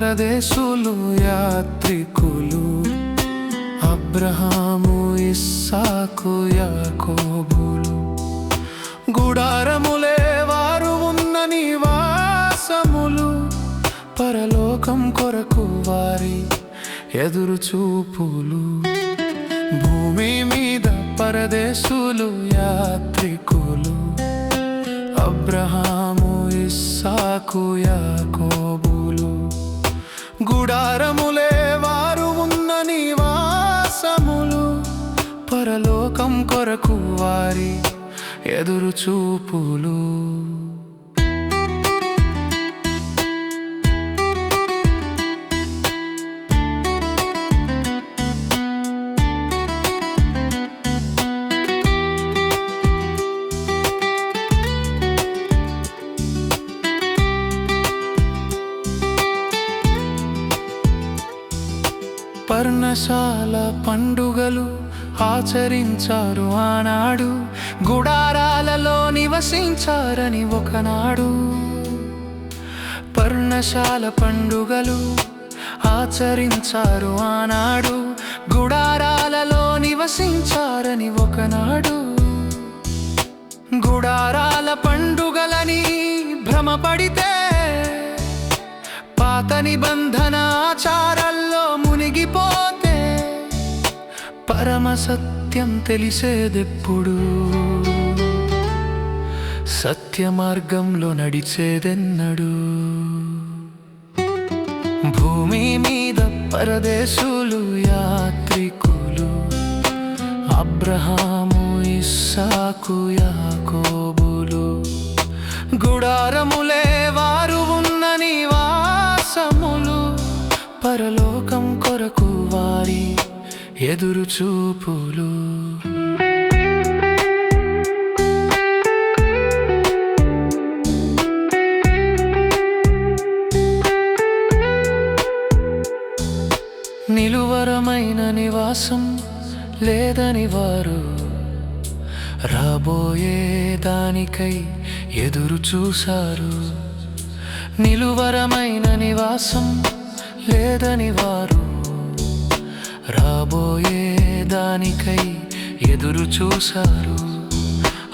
పరదేశులు యాత్రికులు అబ్రహాము ఇస్సాకు యాకోబులు. గుడారములే వారు ఉన్న నివాసములు పరలోకం కొరకు వారి ఎదురు చూపులు భూమి మీద పరదేశులు యాత్రికులు అబ్రహాము ఇస్సాకు యాకో పరలోకం కొరకు వారి ఎదురు చూపులు. పర్ణశాల పండుగలు ఆచరించారు ఆనాడు గుడారాలలో నివసించారని ఒకనాడు. పర్ణశాల పండుగలు ఆచరించారు ఆనాడు గుడారాలలో నివసించారని ఒకనాడు. గుడారాల పండుగలని భ్రమపడితే పాత నిబంధన ఆచారాల్లో పరమ సత్యం తెలిసేదెప్పుడు? సత్య మార్గంలో నడిచేదెన్నడు? భూమి మీద పరదేశులు యాత్రికులు అబ్రహాము ఇస్సాకు యాకోబులు గుడారములే వారు ఉన్న నివాసములు పరలోకం కొరకు వారి ఎదురు చూపులు. నిలువరమైన నివాసం లేదని వారు రాబోయే దానికై ఎదురు చూశారు. నిలువరమైన నివాసం లేదని వారు రాబోయే దానికై ఎదురు చూశారు.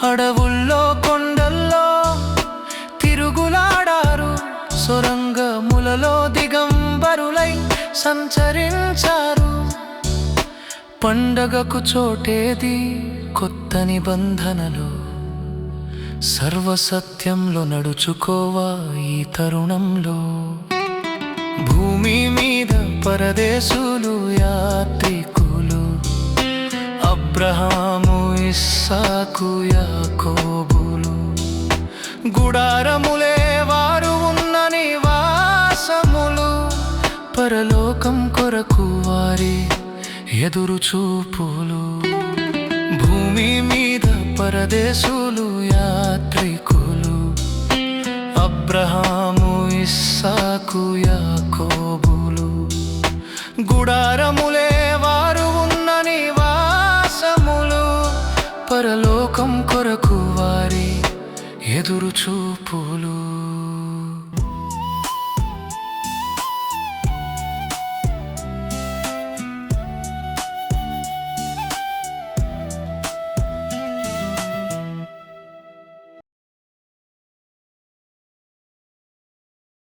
అడవుల్లో కొండల్లో తిరుగులాడారు. సొరంగములలో దిగంబరులై సంచరించారు. పండగకు చోటేది కొత్త నిబంధనలు. సర్వసత్యంలో నడుచుకోవా ఈ తరుణంలో. భూమి మీద పరదేశులు యాత్రికులు అబ్రహాము ఇస్సాకు యాకోబులు. గుడారములే వారు ఉన్న నివాసములు పరలోకం కొరకు వారి ఎదురు చూపులు. భూమి మీద పరదేశులు యాత్రికులు అబ్రహాము ఇస్సా గుడారములే వారు ఉన్న నివాసములు. పరలోకం కొరకు వారి ఎదురు చూపులు